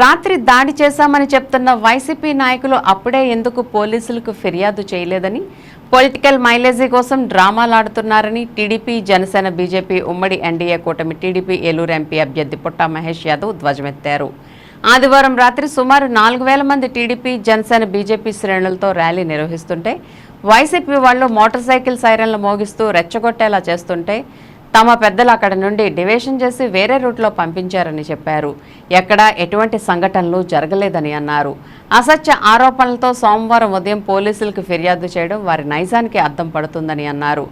రాత్రి దాడి చేశామని చెప్తున్న వైసీపీ నాయకులు అప్పుడే ఎందుకు పోలీసులకు ఫిర్యాదు చేయలేదని పొలిటికల్ మైలేజీ కోసం డ్రామాలాడుతున్నారని టీడీపీ జనసేన బీజేపీ ఉమ్మడి ఎన్డీఏ కూటమి టీడీపీ ఏలూరు ఎంపీ అభ్యర్థి పుట్టా మహేష్ యాదవ్ ధ్వజమెత్తారు. ఆదివారం రాత్రి సుమారు నాలుగు వేల మంది టీడీపీ జనసేన బీజేపీ శ్రేణులతో ర్యాలీ నిర్వహిస్తుంటే వైసీపీ వాళ్ళు మోటార్ సైకిల్ సైరన్లు మోగిస్తూ రెచ్చగొట్టేలా చేస్తుంటే తమ పెద్దలు అక్కడ నుండి డివేషన్ చేసి వేరే రూట్లో పంపించారని చెప్పారు. ఎక్కడా ఎటువంటి సంఘటనలు జరగలేదని అన్నారు. అసత్య ఆరోపణలతో సోమవారం ఉదయం పోలీసులకు ఫిర్యాదు చేయడం వారి నైజానికి అద్దం పడుతుందని అన్నారు.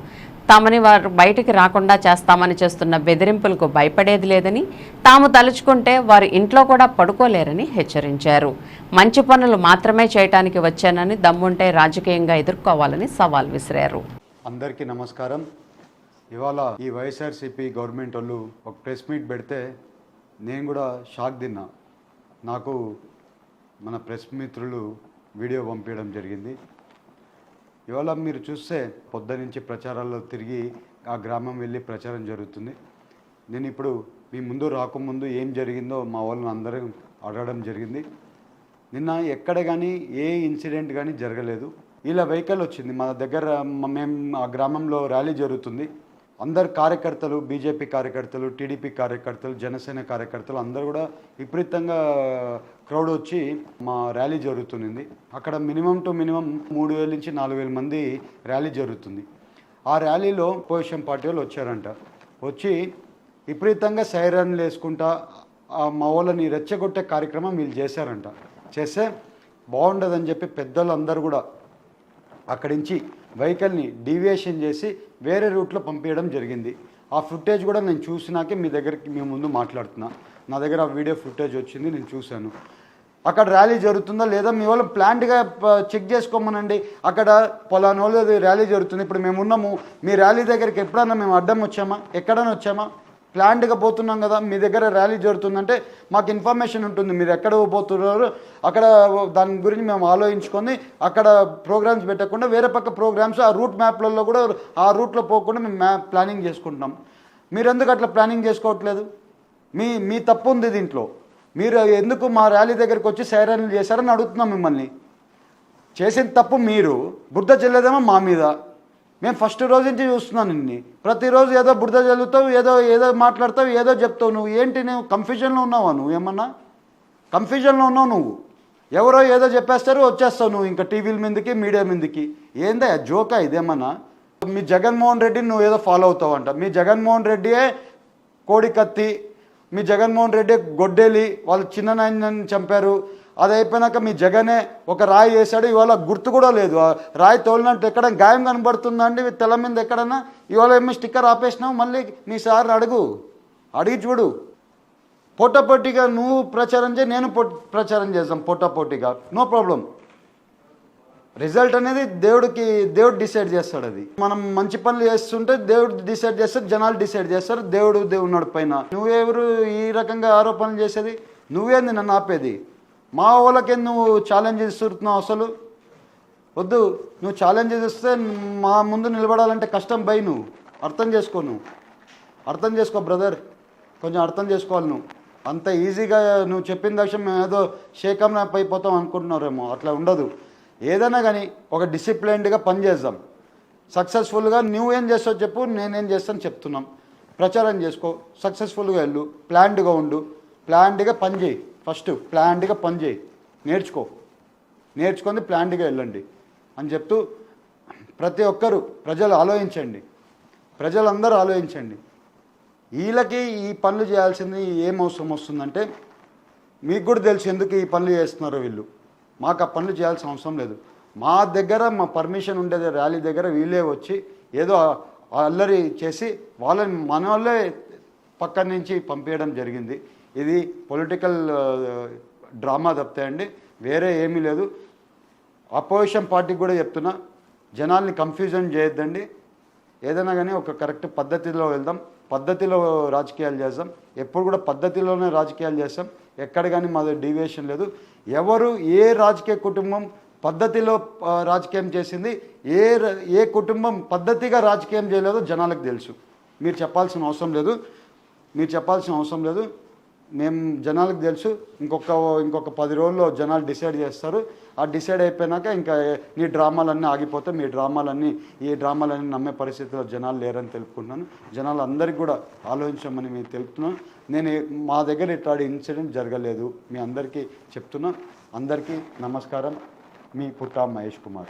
తమని వారు బయటికి రాకుండా చేస్తామని చేస్తున్న బెదిరింపులకు భయపడేది లేదని తాము తలుచుకుంటే వారు ఇంట్లో కూడా పడుకోలేరని హెచ్చరించారు. మంచి పనులు మాత్రమే చేయటానికి వచ్చానని దమ్ముంటే రాజకీయంగా ఎదుర్కోవాలని సవాల్ విసిరారు. అందరికీ నమస్కారం. ఇవాళ ఈ వైఎస్ఆర్సీపీ గవర్నమెంట్ వాళ్ళు ఒక ప్రెస్ మీట్ పెడితే నేను కూడా షాక్ తిన్నా. నాకు మన ప్రెస్ మిత్రులు వీడియో పంపించడం జరిగింది. ఇవాళ మీరు చూస్తే పొద్దు నుంచి ప్రచారాల్లో తిరిగి ఆ గ్రామం వెళ్ళి ప్రచారం జరుగుతుంది. నేను ఇప్పుడు మీ ముందు రాకముందు ఏం జరిగిందో మా వాళ్ళని అందరం అడగడం జరిగింది. నిన్న ఎక్కడ కానీ ఏ ఇన్సిడెంట్ కానీ జరగలేదు. ఇలా వెహికల్ వచ్చింది. మా దగ్గర మేము ఆ గ్రామంలో ర్యాలీ జరుగుతుంది. అందరు కార్యకర్తలు బీజేపీ కార్యకర్తలు టీడీపీ కార్యకర్తలు జనసేన కార్యకర్తలు అందరూ కూడా విపరీతంగా క్రౌడ్ వచ్చి మా ర్యాలీ జరుగుతుంది అక్కడ మినిమం టు మినిమం మూడు వేల నుంచి నాలుగు వేల మంది ర్యాలీ జరుగుతుంది. ఆ ర్యాలీలో పొజిషన్ పార్టీ వాళ్ళు వచ్చారంట. వచ్చి విపరీతంగా సైరన్లు వేసుకుంటా ఆ మా వాళ్ళని రెచ్చగొట్టే కార్యక్రమం వీళ్ళు చేశారంట. చేస్తే బాగుండదని చెప్పి పెద్దలు అందరూ కూడా అక్కడి నుంచి వెహికల్ని డీవియేషన్ చేసి వేరే రూట్లో పంపించడం జరిగింది. ఆ ఫుటేజ్ కూడా నేను చూసినాకే మీ దగ్గరికి మీ ముందు మాట్లాడుతున్నా. నా దగ్గర ఆ వీడియో ఫుటేజ్ వచ్చింది నేను చూశాను. అక్కడ ర్యాలీ జరుగుతుందా లేదా మీ వాళ్ళు ప్లాంట్గా చెక్ చేసుకోమనండి. అక్కడ పొలానోళ్ళు వాళ్ళది ర్యాలీ జరుగుతుంది. ఇప్పుడు మేము ఉన్నాము. మీ ర్యాలీ దగ్గరికి ఎప్పుడన్నా మేము అడ్డం వచ్చామా? ఎక్కడైనా వచ్చామా? ప్లాంట్గా పోతున్నాం కదా మీ దగ్గర ర్యాలీ జరుగుతుందంటే మాకు ఇన్ఫర్మేషన్ ఉంటుంది మీరు ఎక్కడ పోతున్నారు అక్కడ దాని గురించి మేము ఆలోచించుకొని అక్కడ ప్రోగ్రామ్స్ పెట్టకుండా వేరే పక్క ప్రోగ్రామ్స్ ఆ రూట్ మ్యాప్లలో కూడా ఆ రూట్లో పోకుండా మేము మ్యాప్ ప్లానింగ్ చేసుకుంటున్నాం. మీరు ఎందుకు అట్లా ప్లానింగ్ చేసుకోవట్లేదు? మీ మీ తప్పు ఉంది దీంట్లో. మీరు ఎందుకు మా ర్యాలీ దగ్గరికి వచ్చి సైరన్లు చేశారని అడుగుతున్నాం మిమ్మల్ని. చేసిన తప్పు మీరు బుద్ధ చెల్లేదేమో మా మీద. మేము ఫస్ట్ రోజు నుంచి చూస్తున్నాను నిన్ను. ప్రతిరోజు ఏదో బురద చల్లుతావు ఏదో ఏదో మాట్లాడతావు ఏదో చెప్తావు. నువ్వు ఏంటి నువ్వు? కన్ఫ్యూజన్లో ఉన్నావా నువ్వు? ఏమన్నా? కన్ఫ్యూజన్లో ఉన్నావు నువ్వు. ఎవరో ఏదో చెప్పేస్తారు వచ్చేస్తావు నువ్వు ఇంకా టీవీల మీదకి మీడియా మీదకి. ఏందా జోకా ఇదేమన్నా? మీ జగన్మోహన్ రెడ్డిని నువ్వు ఏదో ఫాలో అవుతావంట మీ జగన్మోహన్ రెడ్డియే కోడి కత్తి మీ జగన్మోహన్ రెడ్డి గొడ్డేలి వాళ్ళు చిన్న నాయనని చంపారు. అది అయిపోయినాక మీ జగనే ఒక రాయి వేశాడు. ఇవాళ గుర్తు కూడా లేదు. రాయి తోలినట్టు ఎక్కడ గాయం కనబడుతుందండి? తెల్ల మీద ఎక్కడన్నా? ఇవాళ ఏమి స్టిక్కర్ ఆపేసినావు? మళ్ళీ మీ సార్ని అడుగు. అడిగి చూడు. పోటాపోటీగా నువ్వు ప్రచారం చేయి నేను పొ ప్రచారం చేస్తాం పోటాపోటీగా. No problem. రిజల్ట్ అనేది దేవుడికి దేవుడు డిసైడ్ చేస్తాడు అది. మనం మంచి పనులు చేస్తుంటే దేవుడు డిసైడ్ చేస్తారు జనాలు డిసైడ్ చేస్తారు దేవుడు దేవుడు పైన. నువ్వెవరు ఈ రకంగా ఆరోపణలు చేసేది? నువ్వేంది నన్ను ఆపేది. మా వాళ్ళకి నువ్వు ఛాలెంజ్ ఇస్తున్నావు అసలు? వద్దు నువ్వు ఛాలెంజ్ ఇస్తే మా ముందు నిలబడాలంటే కష్టం బై నువ్వు. అర్థం చేసుకో నువ్వు. అర్థం చేసుకో బ్రదర్. కొంచెం అర్థం చేసుకోవాలి నువ్వు. అంత ఈజీగా నువ్వు చెప్పిన దక్షం మేము ఏదో షేకం అయిపోతాం అనుకుంటున్నారేమో. అట్లా ఉండదు. ఏదైనా కానీ ఒక డిసిప్లైన్డ్గా పని చేద్దాం సక్సెస్ఫుల్గా నువ్వేం చేస్తావు చెప్పు నేనేం చేస్తాను చెప్తున్నాం. ప్రచారం చేసుకో సక్సెస్ఫుల్గా వెళ్ళు ప్లాన్డ్గా ఉండు. ప్లాన్డ్గా పనిచేయి ఫస్ట్ ప్లాన్డ్గా పనిచేయి నేర్చుకో. నేర్చుకొని ప్లాన్డ్గా వెళ్ళండి. అని చెప్తూ ప్రతి ఒక్కరూ ప్రజలు ఆలోచించండి. ప్రజలందరూ ఆలోచించండి. వీళ్ళకి ఈ పనులు చేయాల్సింది ఏం అవసరం వస్తుందంటే మీకు కూడా తెలుసు ఎందుకు ఈ పనులు చేస్తున్నారో వీళ్ళు. మాకు ఆ పనులు చేయాల్సిన అవసరం లేదు. మా దగ్గర మా పర్మిషన్ ఉండేది ర్యాలీ దగ్గర వీళ్ళే వచ్చి ఏదో అల్లరి చేసి వాళ్ళని మన వాళ్ళే పక్కన నుంచి పంపించడం జరిగింది. ఇది పొలిటికల్ డ్రామా తప్పితే వేరే ఏమీ లేదు. అపోజిషన్ పార్టీకి కూడా చెప్తున్నా జనాల్ని కన్ఫ్యూజన్ చేయొద్దండి. ఏదైనా కానీ ఒక కరెక్ట్ పద్ధతిలో వెళ్దాం. పద్ధతిలో రాజకీయాలు చేస్తాం. ఎప్పుడు కూడా పద్ధతిలోనే రాజకీయాలు చేస్తాం. ఎక్కడ కానీ మాది డీవియేషన్ లేదు. ఎవరు ఏ రాజకీయ కుటుంబం పద్ధతిలో రాజకీయం చేసింది ఏ ఏ కుటుంబం పద్ధతిగా రాజకీయం చేయలేదో జనాలకు తెలుసు. మీరు చెప్పాల్సిన అవసరం లేదు. మీరు చెప్పాల్సిన అవసరం లేదు. మేము జనాలకు తెలుసు ఇంకొక ఇంకొక పది రోజుల్లో జనాలు డిసైడ్ చేస్తారు. ఆ డిసైడ్ అయిపోయినాక ఇంకా నీ డ్రామాలన్నీ ఆగిపోతే మీ డ్రామాలన్నీ ఈ డ్రామాలన్నీ నమ్మే పరిస్థితిలో జనాలు లేరని తెలుపుకుంటున్నాను. జనాలు అందరికీ కూడా ఆలోచించమని మేము తెలుపుతున్నాను. నేను మా దగ్గర ఇట్లాంటి ఇన్సిడెంట్ జరగలేదు. మీ అందరికీ చెప్తున్నా. అందరికీ నమస్కారం. మీ పుట్టా మహేష్ కుమార్.